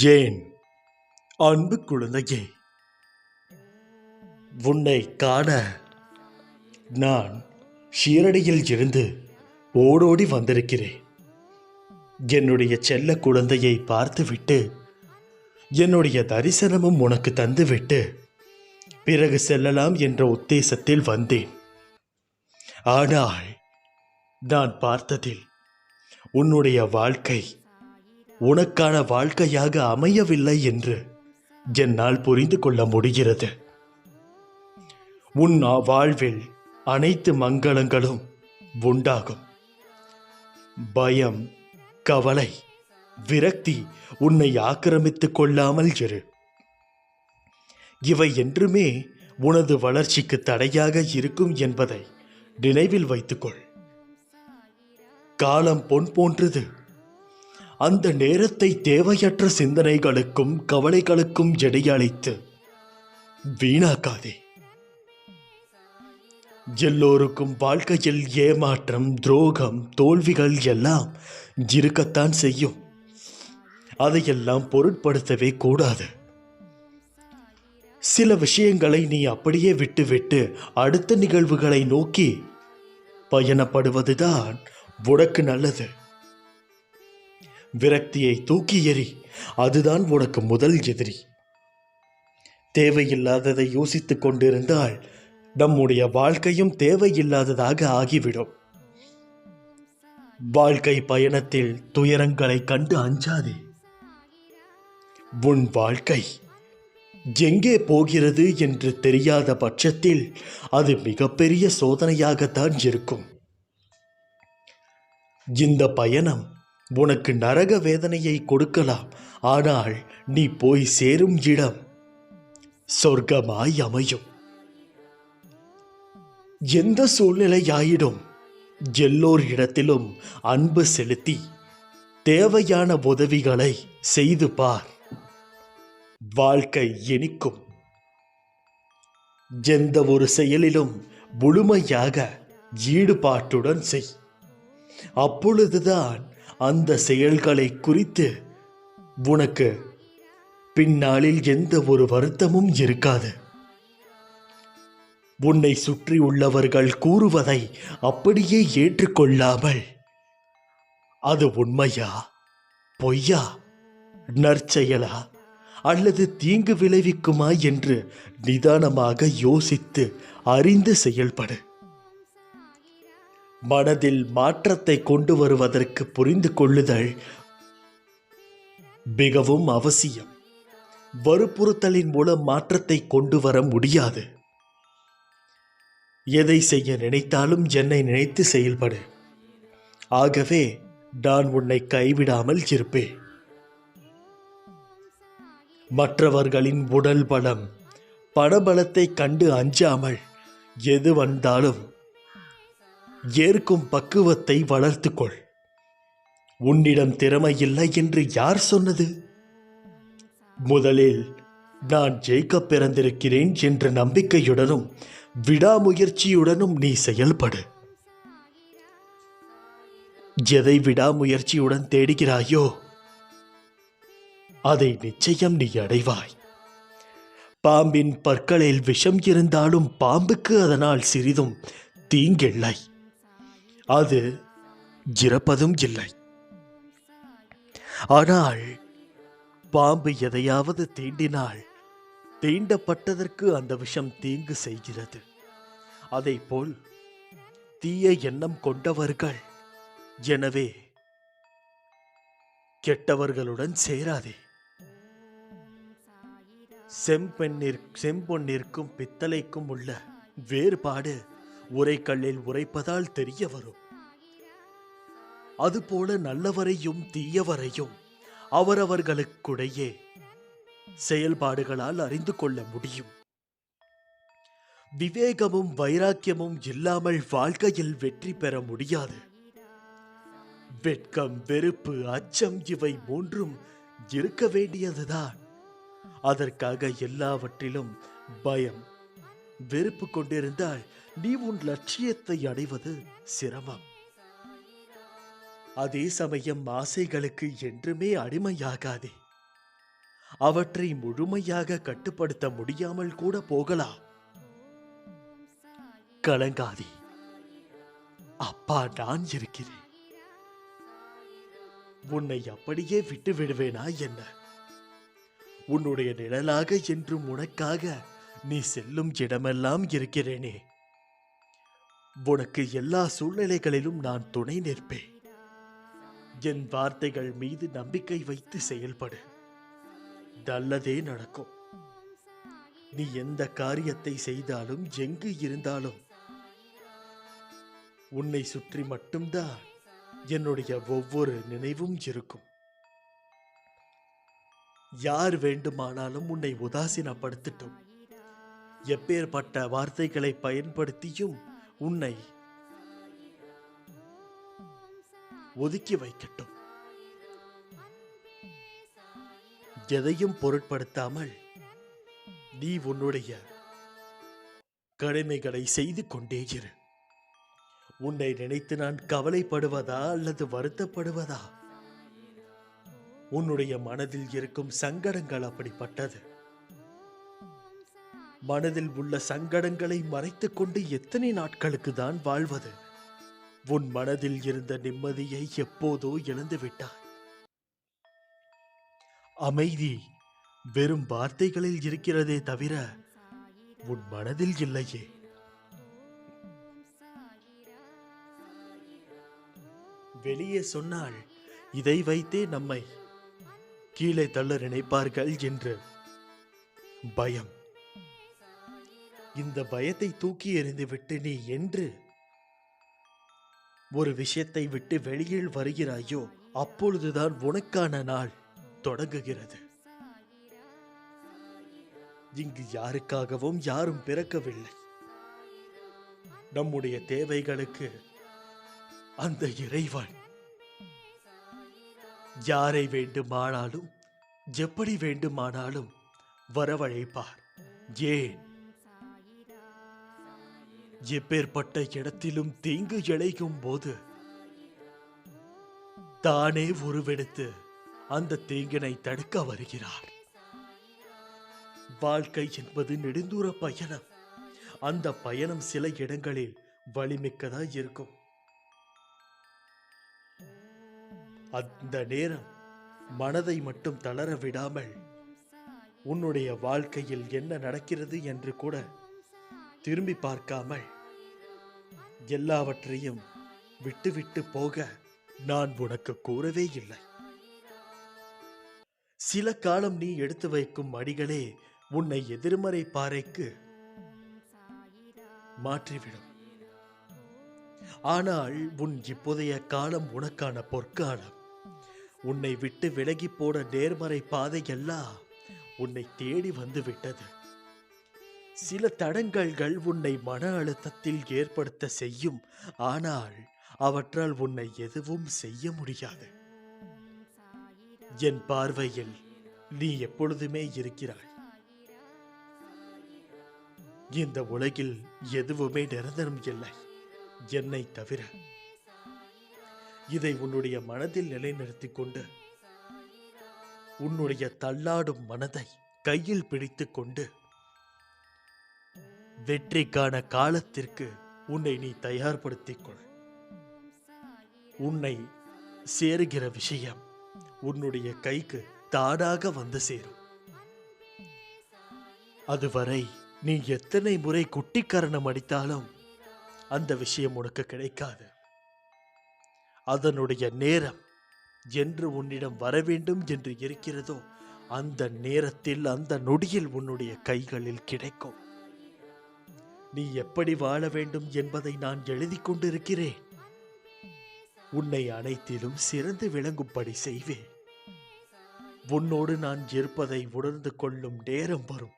Jane அன்பு குழந்தையே உன்னை காண நான் ஷீரடியில் இருந்து ஓடோடி வந்திருக்கிறேன். என்னுடைய செல்ல குழந்தையை பார்த்துவிட்டு என்னுடைய தரிசனமும் உனக்கு தந்துவிட்டு பிறகு செல்லலாம் என்ற உத்தேசத்தில் வந்தேன். ஆனால் நான் பார்த்ததில் உன்னுடைய வாழ்க்கை உனக்கான வாழ்க்கையாக அமையவில்லை என்று என்னால் புரிந்து கொள்ள முடிகிறது. உன் வாழ்வில் அனைத்து மங்களங்களும் உண்டாகும். பயம் கவலை விரக்தி உன்னை ஆக்கிரமித்துக் கொள்ளாமல் இரு. இவை என்றுமே உனது வளர்ச்சிக்கு தடையாக இருக்கும் என்பதை நினைவில் வைத்துக்கொள். காலம் பொன் போன்றது. அந்த நேரத்தை தேவையற்ற சிந்தனைகளுக்கும் கவலைகளுக்கும் இடையளித்து வீணாக்காதே. எல்லோருக்கும் வாழ்க்கையில் ஏமாற்றம் துரோகம் தோல்விகள் எல்லாம் இருக்கத்தான் செய்யும். அதையெல்லாம் பொருட்படுத்தவே கூடாது. சில விஷயங்களை நீ அப்படியே விட்டுவிட்டு அடுத்த நிகழ்வுகளை நோக்கி பயணப்படுவதுதான் உனக்கு நல்லது. விரக்தியை தூக்கி எறி அதுதான் உனக்கு முதல் எதிரி. தேவையில்லாததை யோசித்துக் கொண்டிருந்தால் நம்முடைய வாழ்க்கையும் தேவையில்லாததாக ஆகிவிடும். வாழ்க்கை பயணத்தில் துயரங்களை கண்டு அஞ்சாதே. உன் வாழ்க்கை எங்கே போகிறது என்று தெரியாத பட்சத்தில் அது மிகப்பெரிய சோதனையாகத்தான் இருக்கும். இந்த பயணம் உனக்கு நரக வேதனையை கொடுக்கலாம். ஆனால் நீ போய் சேரும் இடம் சொர்க்கமாய் அமையும். எந்த சூழ்நிலையாயிடும்? எல்லோர் இடத்திலும் அன்பு செலுத்தி தேவையான உதவிகளை செய்து பார். வாழ்க்கை இனிக்கும். எந்த ஒரு செயலிலும் முழுமையாக ஈடுபாட்டுடன் செய். அப்பொழுதுதான் அந்த செயல்களை குறித்து உனக்கு பின்னாளில் எந்த ஒரு வருத்தமும் இருக்காது. உன்னை சுற்றி உள்ளவர்கள் கூறுவதை அப்படியே ஏற்றுக்கொள்ளாமல் அது உண்மையா பொய்யா நற்செயலா அல்லது தீங்கு விளைவிக்குமா என்று நிதானமாக யோசித்து அறிந்து செயல்படு. மனதில் மாற்றத்தை கொண்டு வருவதற்கு புரிந்து கொள்ளுதல் மிகவும் அவசியம். வற்புறுத்தலின் மூலம் மாற்றத்தை கொண்டு வர முடியாது. எதை செய்ய நினைத்தாலும் என்னை நினைத்து செயல்படு. ஆகவே நான் உன்னை கைவிடாமல் இருப்பேன். மற்றவர்களின் உடல் பலம் பணபலத்தை கண்டு அஞ்சாமல் எது வந்தாலும் ஏற்கும் பக்குவத்தை வளர்த்துக்கொள். உன்னிடம் திறமை இல்லை என்று யார் சொன்னது? முதலில் நான் ஜெயிக்க பிறந்திருக்கிறேன் என்ற நம்பிக்கையுடனும் விடாமுயற்சியுடனும் நீ செயல்படு. எதை விடாமுயற்சியுடன் தேடுகிறாயோ அதை நிச்சயம் நீ அடைவாய். பாம்பின் பற்களில் விஷம் இருந்தாலும் பாம்புக்கு அதனால் சிறிதும் தீங்கில்லை. அது இறப்பதும் இல்லை. ஆனால் பாம்பு எதையாவது தீண்டினால் தீண்டப்பட்டதற்கு அந்த விஷம் தீங்கு செய்கிறது. அதைப்போல் தீய எண்ணம் கொண்டவர்கள் எனவே கெட்டவர்களுடன் சேராதே. செம்பெண்ணிற் செம்பொன்னிற்கும் பித்தளைக்கும் உள்ள வேறுபாடு உரைக்கல்லில் உரைப்பதால் தெரிய வரும். அதுபோல நல்லவரையும் தீயவரையும் அவரவர்களுக்குடையே செயல்பாடுகளால் அறிந்து கொள்ள முடியும். விவேகமும் வைராக்கியமும் இல்லாமல் வாழ்க்கையில் வெற்றி பெற முடியாது. வெட்கம் வெறுப்பு அச்சம் இவை மூன்றும் இருக்க வேண்டியதுதான். அதற்காக எல்லாவற்றிலும் பயம் வெறுப்பு கொண்டிருந்தால் நீ உன் லட்சியத்தை அடைவது சிரமம். அதே சமயம் ஆசைகளுக்கு என்றுமே அடிமையாகாதே. அவற்றை முழுமையாக கட்டுப்படுத்த முடியாமல் கூட போகலாம். கலங்காதே. அப்பா நான் இருக்கிறேன். உன்னை அப்படியே விட்டு விடுவேனா என்ன? உன்னுடைய நிழலாக என்றும் உனக்காக நீ செல்லும் இடமெல்லாம் இருக்கிறேனே. உனக்கு எல்லா சூழ்நிலைகளிலும் நான் துணை நிற்பேன். என் வார்த்தைகள் மீது நம்பிக்கை வைத்து செயல்படு. நல்லதே நடக்கும். நீ எந்த காரியத்தை செய்தாலும் எங்கு இருந்தாலும் உன்னை சுற்றி மட்டும்தான் என்னுடைய ஒவ்வொரு நினைவும் இருக்கும். யார் வேண்டுமானாலும் உன்னை உதாசீனப்படுத்தட்டும். எப்பேற்பட்ட வார்த்தைகளை பயன்படுத்தியும் உன்னை ஒதுக்கி வைக்கட்டும். எதையும் பொருட்படுத்தாமல் நீ உன்னுடைய கடமைகளை செய்து கொண்டே இரு. உன்னை நினைத்து நான் கவலைப்படுவதா அல்லது வருத்தப்படுவதா? உன்னுடைய மனதில் இருக்கும் சங்கடங்கள் அப்படிப்பட்டது. மனதில் உள்ள சங்கடங்களை மறைத்து கொண்டு எத்தனை நாட்களுக்கு தான் வாழ்வது? உன் மனதில் இருந்த நிம்மதியை எப்போதோ இழந்து விட்டாய் அமைதி வெறும் வார்த்தைகளில் இருக்கிறதே தவிர உன் மனதில் இல்லையே. வெளியே சொன்னால் இதை வைத்தே நம்மை கீழே தள்ள நினைப்பார்கள் என்று பயம். இந்த பயத்தை தூக்கி எறிந்துவிட்டு நீ என்று ஒரு விஷயத்தை விட்டு வெளியில் வருகிறாயோ அப்பொழுதுதான் உனக்கான நாள் தொடங்குகிறது. இங்கு யாருக்காகவும் யாரும் பிறக்கவில்லை. நம்முடைய தேவைகளுக்கு அந்த இறைவன் யாரை வேண்டுமானாலும் எப்படி வேண்டுமானாலும் வரவழைப்பார். ஏன்? எப்பேற்பட்ட இடத்திலும் தீங்கு இழைக்கும் போது தானே உருவெடுத்து அந்த தீங்கினை தடுக்க வருகிறார். வாழ்க்கை என்பது நெடுந்தூர பயணம். அந்த பயணம் சில இடங்களில் வலிமிக்கதா இருக்கும். அந்த நேரம் மனதை மட்டும் தளர விடாமல் உன்னுடைய வாழ்க்கையில் என்ன நடக்கிறது என்று கூட திரும்பி பார்க்காமல் எல்லாவற்றையும் விட்டுவிட்டு போக நான் உனக்கு கூறவே இல்லை. சில காலம் நீ எடுத்து வைக்கும் அடிகளே உன்னை எதிர்மறை பாறைக்கு மாற்றிவிடும். ஆனால் உன் இப்போதைய காலம் உனக்கான பொற்காலம். உன்னை விட்டு விலகி போட நேர்மறை பாதையெல்லாம் உன்னை தேடி வந்து விட்டது. சில தடங்கல்கள் உன்னை மன அழுத்தத்தில் ஏற்படுத்த செய்யும். ஆனால் அவற்றால் உன்னை எதுவும் செய்ய முடியாது. என் பார்வையில் நீ எப்பொழுதுமே இருக்கிறாய். இந்த உலகில் எதுவுமே நிரந்தரம் இல்லை. என்னை தவிர இதை உன்னுடைய மனதில் நிலைநிறுத்திக் கொண்டு உன்னுடைய தள்ளாடும் மனதை கையில் பிடித்துக் கொண்டு வெற்றிக்கான காலத்திற்கு உன்னை நீ தயார்படுத்திக் கொள் உன்னை சேருகிற விஷயம் உன்னுடைய கைக்கு தானாக வந்து சேரும். அதுவரை நீ எத்தனை முறை குட்டிக்கரணம் அடித்தாலும் அந்த விஷயம் உனக்கு கிடைக்காது. அதனுடைய நேரம் என்று உன்னிடம் வர வேண்டும் என்று இருக்கிறதோ அந்த நேரத்தில் அந்த நொடியில் உன்னுடைய கைகளில் கிடைக்கும். நீ எப்படி வாழ வேண்டும் என்பதை நான் எழுதி கொண்டிருக்கிறேன். உன்னை அனைத்திலும் சிறந்து விளங்கும்படி செய்வேன். உன்னோடு நான் இருப்பதை உணர்ந்து கொள்ளும் நேரம் வரும்.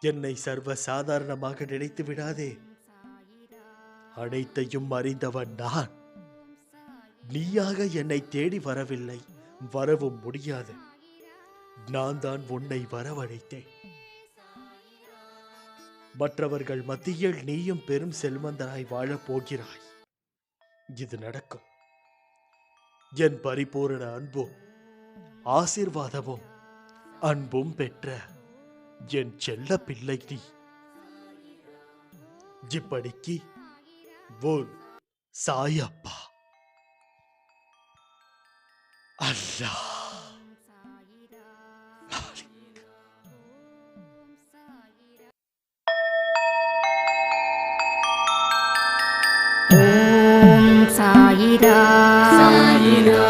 என்னை சர்வ சாதாரணமாக நினைத்து விடாதே. அனைத்தையும் அறிந்தவன் நான். நீயாக என்னை தேடி வரவில்லை. வரவும் முடியாது. நான் தான் உன்னை வரவழைத்தேன். மற்றவர்கள் மத்தியில் நீயும் பெரும் செல்வந்தராய் வாழப் போகிறாய். இது நடக்கும். என் பரிபூரண அன்பும் ஆசீர்வாதமும் அன்பும் பெற்ற என் செல்ல பிள்ளை நீ. இப்படிக்கு உன் சாயப்பா. அல்லாஹ். ஓம் சாயிரா சாயிரா